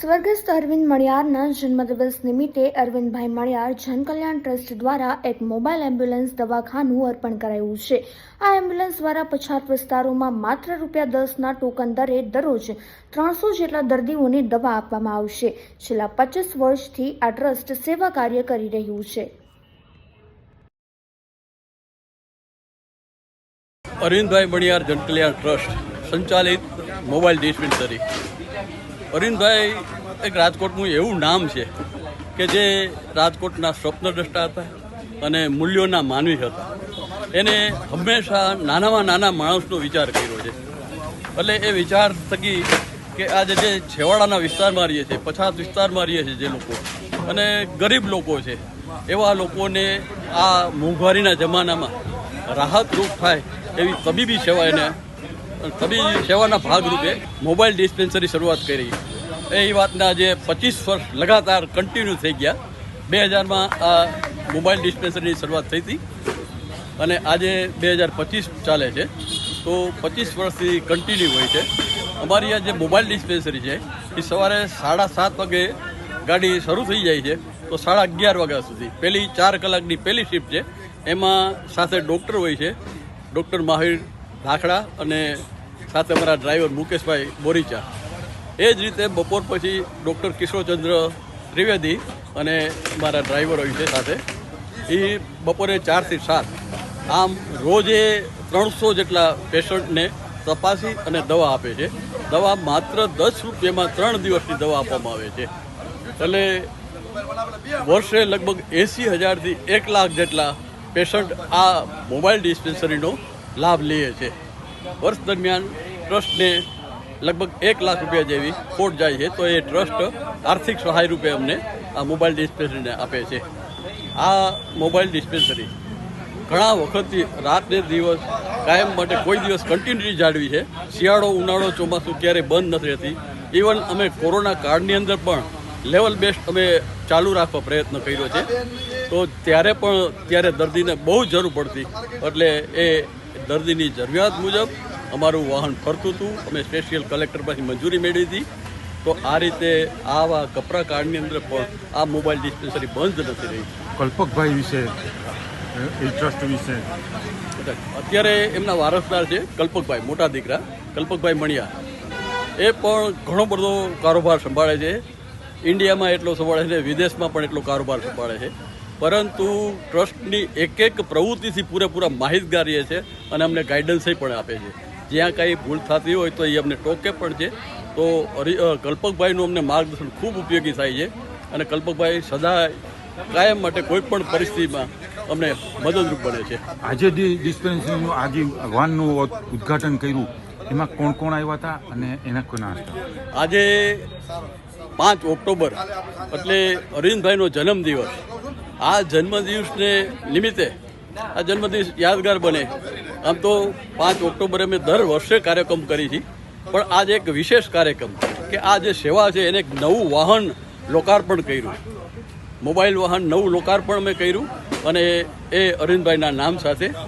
સ્વર્ગસ્થ અરવિંદ મણિયારના જન્મદિવસ નિમિત્તે અરવિંદભાઈ મણિયાર જનકલ્યાણ ટ્રસ્ટ દ્વારા એક મોબાઈલ એમ્બ્યુલન્સ દવાખાનું અર્પણ કરાયું છે. આ એમ્બ્યુલન્સ દ્વારા પછાત વિસ્તારોમાં માત્ર રૂપિયા દસના ટોકન દરે દરરોજ ત્રણસો જેટલા દર્દીઓને દવા આપવામાં આવશે. છેલ્લા પચીસ વર્ષથી આ ટ્રસ્ટ સેવા કાર્ય કરી રહ્યું છે. અરવિંદભાઈ મણિયાર જનકલ્યાણ ટ્રસ્ટ સંચાલિત મોબાઈલ અરવિંદભાઈ એક રાજકોટનું એવું નામ છે કે જે રાજકોટના સ્વપ્નદ્રષ્ટા હતા અને મૂલ્યોના માનવી હતા. એને હંમેશા નાનામાં નાના માણસનો વિચાર કર્યો છે. એટલે એ વિચાર થકી કે આજે જે છેવાડાના વિસ્તારમાં રહીએ છીએ, પછાત વિસ્તારમાં રહીએ છીએ જે લોકો, અને ગરીબ લોકો છે, એવા લોકોને આ મોંઘવારીના જમાનામાં રાહતરૂપ થાય એવી તબીબી સેવા એને તબીબી સેવાના ભાગરૂપે મોબાઈલ ડિસ્પેન્સરી શરૂઆત કરી. એ વાતના જે પચીસ વર્ષ લગાતાર કન્ટિન્યુ થઈ ગયા. બે હજારમાં આ મોબાઈલ ડિસ્પેન્સરીની શરૂઆત થઈ હતી. અને આજે બે હજાર પચીસ ચાલે છે. તો પચીસ વર્ષથી કન્ટિન્યુ હોય છે. અમારી આ જે મોબાઈલ ડિસ્પેન્સરી છે, એ સવારે સાડા સાત વાગે ગાડી શરૂ થઈ જાય છે. તો સાડા અગિયાર વાગ્યા સુધી. પહેલી ચાર કલાકની પહેલી શિફ્ટ છે. એમાં સાથે ડૉક્ટર હોય છે. ડૉક્ટર માહિર ધાખડા અને સાથે અમારા ડ્રાઈવર મુકેશભાઈ બોરીચા. એ જ રીતે બપોર પછી ડૉક્ટર કિશોરચંદ્ર ત્રિવેદી અને મારા ડ્રાઈવર હોય છે સાથે. એ બપોરે ચારથી સાત. આમ રોજે ત્રણસો જેટલા પેશન્ટને તપાસી અને દવા આપે છે. દવા માત્ર દસ રૂપિયામાં ત્રણ દિવસની દવા આપવામાં આવે છે. એટલે વર્ષે લગભગ એંસી હજારથી એક લાખ જેટલા પેશન્ટ આ મોબાઈલ ડિસ્પેન્સરીનો લાભ લઈએ છીએ વર્ષ દરમિયાન ટ્રસ્ટને લગભગ એક લાખ રૂપિયા જેવી ખોટ જાય છે, તો એ ટ્રસ્ટ આર્થિક સહાય રૂપે અમને આ મોબાઈલ ડિસ્પેન્સરીને આપે છે. આ મોબાઈલ ડિસ્પેન્સરી ઘણા વખતથી રાત ને દિવસ કાયમ માટે કોઈ દિવસ કન્ટિન્યુટી જાળવી છે. શિયાળો, ઉનાળો, ચોમાસું ક્યારેય બંધ નથી રહેતી. ઇવન અમે કોરોના કાળની અંદર પણ લેવલ બેસ્ટ અમે ચાલુ રાખવા પ્રયત્ન કર્યો છે. તો ત્યારે પણ ત્યારે દર્દીને બહુ જરૂર પડતી. એટલે એ દર્દીની જરૂરિયાત મુજબ અમારું વાહન ફરતું હતું. અમે સ્પેશિયલ કલેક્ટર પાસે મંજૂરી મેળવી હતી. તો આ રીતે આવા કપરા કાર્ડની અંદર પણ આ મોબાઈલ ડિસ્પેન્સરી બંધ નથી રહી. કલ્પકભાઈ વિશે એ ટ્રસ્ટ વિશે. અત્યારે એમના વારસદાર છે કલ્પકભાઈ મોટા દીકરા કલ્પકભાઈ મણિયા. એ પણ ઘણો બધો કારોબાર સંભાળે છે. ઇન્ડિયામાં એટલો સંભાળે છે વિદેશમાં પણ એટલો કારોબાર સંભાળે છે. પરંતુ ટ્રસ્ટની એક એક પ્રવૃત્તિથી પૂરેપૂરા માહિતગાર રહે છે અને અમને ગાઈડન્સ પણ આપે છે. જ્યાં કાંઈ ભૂલ થતી હોય તો એ અમને ટોકે પણ છે. તો કલ્પકભાઈનું અમને માર્ગદર્શન ખૂબ ઉપયોગી થાય છે અને કલ્પકભાઈ સદા કાયમ માટે કોઈ પણ પરિસ્થિતિમાં અમને મદદરૂપ બને છે. આજે ડિસ્પેન્સરીનું આજે વાનનું ઉદ્ઘાટન કર્યું એમાં કોણ કોણ આવ્યા હતા અને એના કોના હતા? આજે પાંચ ઓક્ટોબર એટલે અરવિંદભાઈનો જન્મદિવસ. આ જન્મદિવસને નિમિત્તે આ જન્મદિવસ યાદગાર બને. આમ તો પાંચ ઓક્ટોબરે અમે દર વર્ષે કાર્યક્રમ કરી છે પણ આજે એક વિશેષ કાર્યક્રમ કે આ જે સેવા છે, એને એક નવું વાહન લોકાર્પણ કર્યું. મોબાઈલ વાહન નવું લોકાર્પણ મેં કર્યું અને એ અરવિંદભાઈના નામ સાથે